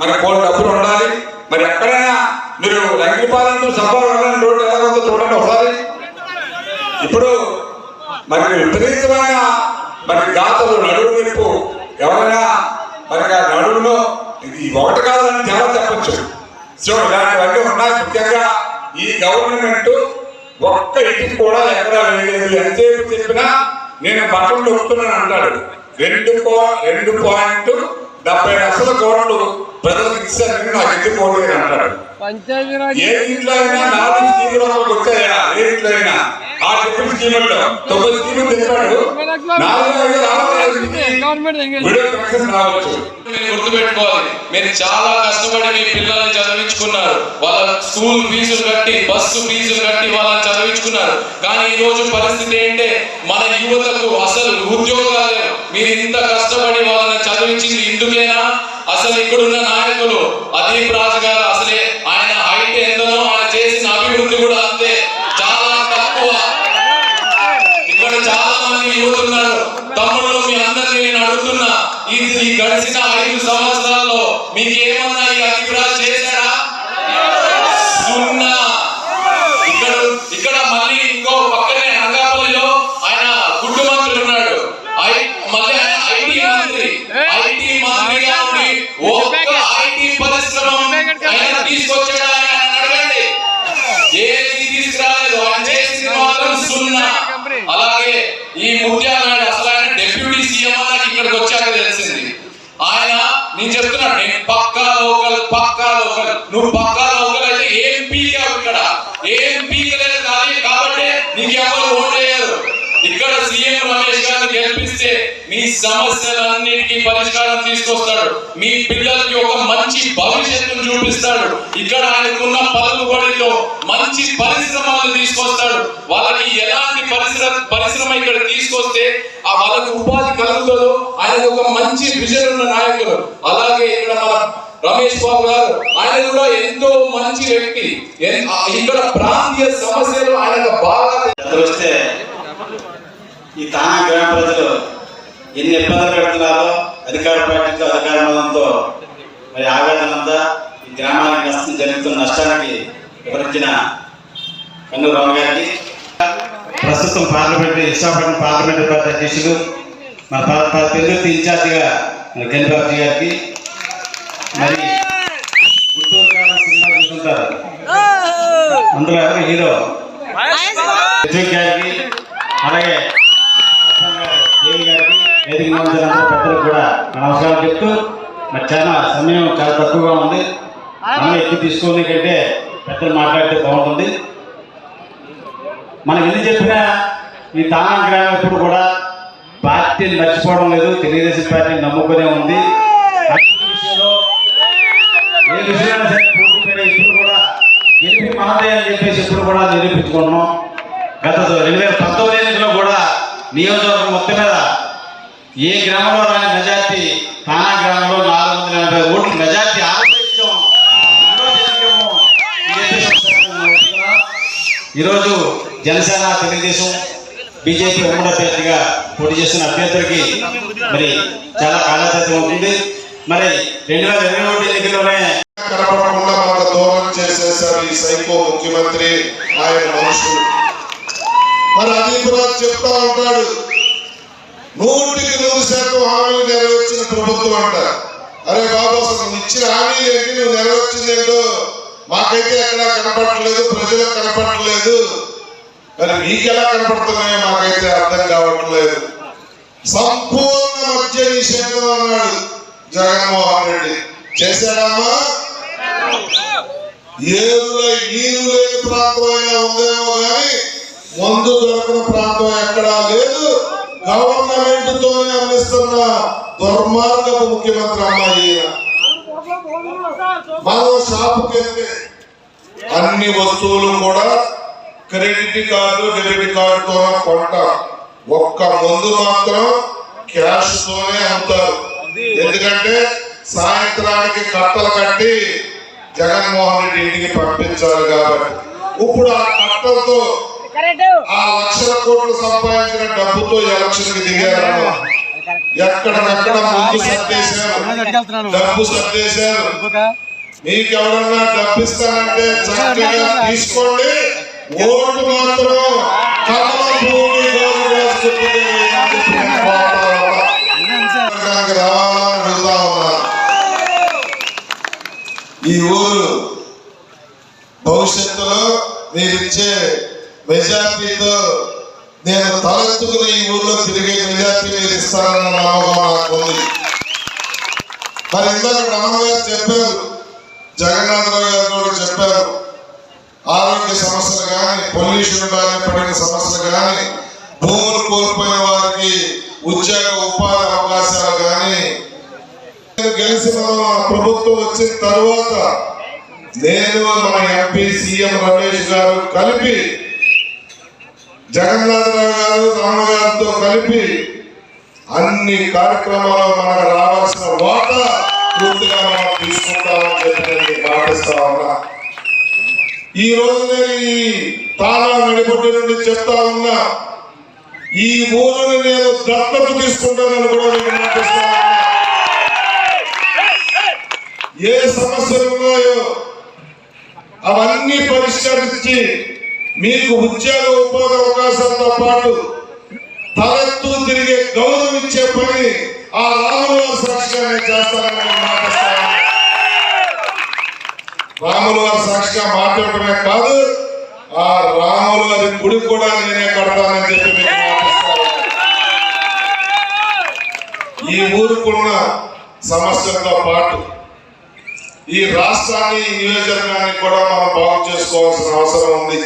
మరి కోటి డబ్బులు ఉండాలి. మరి ఎక్కడైనా మీరు లంకిపాలెం సభావరం రోడ్డు ఎలా ఉందో చూడండి ఒకసారి. ఇప్పుడు మరి విపరీతమైన మరి గాతలు నడుము నిప్పు ఎవరైనా మరి ఆ నడుములో ఇది ఒకటి కాదని చాలా చెప్పచ్చు. సో ఇలాంటివన్నీ ఉన్నాయి ముఖ్యంగా ఈ గవర్నమెంట్ ఒక్క ఇంటికి కూడా ఎక్కడా వేయలేదు. ఎంతసేపు చెప్పినా నేను బట్టలు నొక్కుతున్నాను అంటాడు. రెండు కో రెండు పాయింట్ డెబ్బై లక్షల కోట్లు ప్రజలకు ఇచ్చారని నాకు ఎందుకు పోలేదు అంటాడు. పంచాయతీరాజ్ ఏ ఇంట్లో అయినా నాలుగు స్కీములు ఒకరికి వచ్చాయా? ఏ ఇంట్లో అయినా? ఆ చెప్పిన స్కీముల్లో తొమ్మిది స్కీములు రావచ్చు మీరు గుర్తుపెట్టుకోవాలి మీరు చాలా కష్టపడి మీ పిల్లల్ని చదివించుకున్నారు. వాళ్ళ స్కూల్ ఫీజులు కట్టి బస్సు ఫీజులు కట్టి వాళ్ళని చదివించుకున్నారు. కానీ ఈ రోజు పరిస్థితి ఏంటంటే మన యువతకు అసలు ఉద్యోగాలు. మీరు ఇంత కష్టపడి వాళ్ళని చదివించింది ఇందుకేనా అసలు ఇక్కడున్న నాయకులు అదీప్ రాజు గారు అసలే ఆయన హైట్ ఎంతనో ఆయన చేసిన అభివృద్ధి కూడా అంతే. చాలా తక్కువ. ఇక్కడ చాలా మంది యువతున్నారు. తమ్ముళ్ళు మీ అందరినీ నేను అడుగుతున్నా ఇది గడిచిన ఆయన అడగండి. ఏది తీసుకురాలేదు. ఆయన చేసింది మాత్రం సున్నా. అలాగే ఈ ముత్యాల అసలు ఆయన డెప్యూటీ సీఎం ఇక్కడికి వచ్చాక తెలిసింది. ఆయన నేను నేను పక్కా లోకల్ పక్కా లోకల్. నువ్వు పక్కా లోకల్ అయితే ఏం పీకావు ఇక్కడ? ఏం పీకలేదు కానీ కాబట్టి నీకు ఎవరు ఇక్కడ సీఎం రమేష్ గారిని గెలిపిస్తే మీ సమస్యలన్నిటికీ పరిష్కారం తీసుకొస్తాడు. మీ పిల్లలకి ఒక మంచి భవిష్యత్తును చూపిస్తాడు. ఇక్కడ ఆయనకున్న పలుకుబడిలో మంచి పరిశ్రమలు తీసుకొస్తాడు. వాళ్ళకి ఎలాంటి పరిశ్రమ పరిశ్రమ ఇక్కడ తీసుకొస్తే ఆ వాళ్ళకి ఉపాధి కలుగుతుందో ఆయన ఒక మంచి విజన్ ఉన్న నాయకుడు అలాగే ఇక్కడ మన రమేష్ బాబు గారు ఆయన కూడా ఎంతో మంచి వ్యక్తి. ఇక్కడ ప్రాంతీయ సమస్యలు ఆయన బాగా వస్తే ఈ తానా గ్రామ ప్రజలు ఎన్ని ఇబ్బందులు పెడుతున్నారో అధికార పార్టీతో అధికార బలంతో మరి ఆవేదన ఉందా ఈ గ్రామానికి నష్టం జరుగుతున్న నష్టానికి వివరించిన కన్ను రావు గారికి. ప్రస్తుతం పార్లమెంట్ విశాఖపట్నం పార్లమెంట్ పార్టీ అధ్యక్షులు మన పెందుర్తి ఇన్ఛార్జిగా మరి గణబాబు గారికి. మరి గుంటూరు సినిమా అందులో ఎవరు హీరో? గారికి అలాగే అప్పన్ గారు, దేవి గారికి వేదిక అందరు కూడా నమస్కారం చెప్తూ మరి చాలా సమయం చాలా తక్కువగా ఉంది. మనం ఎక్కువ తీసుకోని కంటే పెద్దలు మాట్లాడితే బాగుంటుంది. మనం ఎన్ని చెప్పినా ఈ తానా గ్రామం కూడా పార్టీని మర్చిపోవడం లేదు. తెలుగుదేశం పార్టీని నమ్ముకునే ఉంది. విషయంలో ఇప్పుడు కూడా గెలిపి మనదే అని చెప్పేసి ఇప్పుడు కూడా నిరూపించుకున్నాం. గత రెండు వేల పంతొమ్మిది ఎన్నికల్లో కూడా నియోజకవర్గం మొత్తం మీద ఏ గ్రామంలో రాని మెజార్టీ తానా గ్రామంలో నాలుగు వందల ఎనభై ఓట్లు మెజార్టీ ఈరోజు జనసేన తెలుగుదేశం బీజేపీ ఉమ్మడి అభ్యర్థిగా పోటీ చేస్తున్న అభ్యర్థులకి మరి చాలా కాలతత్వం ఉంటుంది మరి రెండు వేల ఇరవై ఒకటి ఎన్నికల్లోనే కనపడకుండా దూరం చేసేసారు ఈ సైకో ముఖ్యమంత్రి ఆయన మనుషులు మరి అదీప్ రాజ్ చెప్తా ఉంటాడు నూటికి నూరు శాతం హామీలు నెరవేర్చిన ప్రభుత్వం అంట. అరే బాబు అసలు ఇచ్చిన హామీలు ఏంటి? నువ్వు నెరవేర్చింది ఏంటో? మాకైతే ఎక్కడా కనపడలేదు ప్రజలకు కనపడలేదు మరి మీకు ఎలా కనపడుతున్నాయో మాకైతే అర్థం కావట్లేదు. సంపూర్ణ మద్య నిషేధం అన్నాడు జగన్మోహన్ రెడ్డి. చేశాడమ్మా? ఏరులో నీరు లేని ప్రాంతం అయినా ఉందేమో కానీ మందు దొరకని ప్రాంతం ఎక్కడా లేదు. గవర్నమెంట్ తోనే అందిస్తున్న దుర్మార్గపు ముఖ్యమంత్రి అమ్మాయి మనం షాపుకి వెళ్తే అన్ని వస్తువులు కూడా క్రెడిట్ కార్డు డెబిట్ కార్డుతో కొంటాం. ఒక్క ముందు మాత్రం క్యాష్ తోనే అమ్ముతారు. ఎందుకంటే సాయంత్రానికి కట్టలు కట్టి జగన్మోహన్ రెడ్డి ఇంటికి పంపించాలి కాబట్టి. ఇప్పుడు ఆ కట్టలతో లక్షల కోట్లు సంపాదించిన డబ్బుతో ఎలక్షన్కి దిగారు. ఎక్కడికక్కడ ముందు సర్దేశారు. డబ్బు సర్దేశారు. మీకు ఎవరన్నా డబ్బు ఇస్తానంటే చక్కగా తీసుకోండి. ఓటు మాత్రం ఈ ఊరు భవిష్యత్తులో మీరిచ్చే మెజార్టీతో నేను తలెత్తుకుని ఈ ఊర్లో తిరిగే మెజార్టీ మీరు ఇస్తారన్న నమ్మకం నాకు ఉంది. మరి ఇందాక రమణ గారు చెప్పారు జగన్నాథరావు గారు కూడా చెప్పారు ఆరోగ్య సమస్యలు కానీ పొల్యూషన్ కానీ పడిన సమస్యలు కానీ భూములు కోల్పోయిన వారికి ఉద్యోగ ఉపాధి అవకాశాలు కానీ గెలిచిన ప్రభుత్వం వచ్చిన తర్వాత నేను మన ఎంపీ సీఎం రమేష్ గారు కలిపి జగన్నాథరావు గారు రామ గారితో కలిపి అన్ని కార్యక్రమాలు మనకు రావాల్సిన వాటా పూర్తిగా మనం తీసుకుంటామని చెప్పి నేను ఉన్నా. ఈ రోజు నేను ఈ తాళా నడిపొట్టు నుండి చెప్తా ఉన్నా. ఈ ఊరిని నేను దత్తత తీసుకుంటానని కూడా నేను మాటిస్తా ఏ సమస్యలు ఉన్నాయో అవన్నీ పరిష్కరించి మీకు ఉద్యోగ ఉపాధి అవకాశాలతో పాటు తలెత్తు తిరిగే గౌరవం ఇచ్చే పని ఆ రాములు వారి సాక్షిగా నేను చేస్తానని నేను వారి సాక్షిగా మాట్లాడటమే కాదు ఆ రాములు వారి గుడి కూడా నేనే కడతానని చెప్పి మీకు ఈ ఊరుకున్న సమస్యలతో పాటు ఈ రాష్ట్రాన్ని నియోజకవర్గాన్ని కూడా మనం బాగు చేసుకోవాల్సిన అవసరం ఉంది.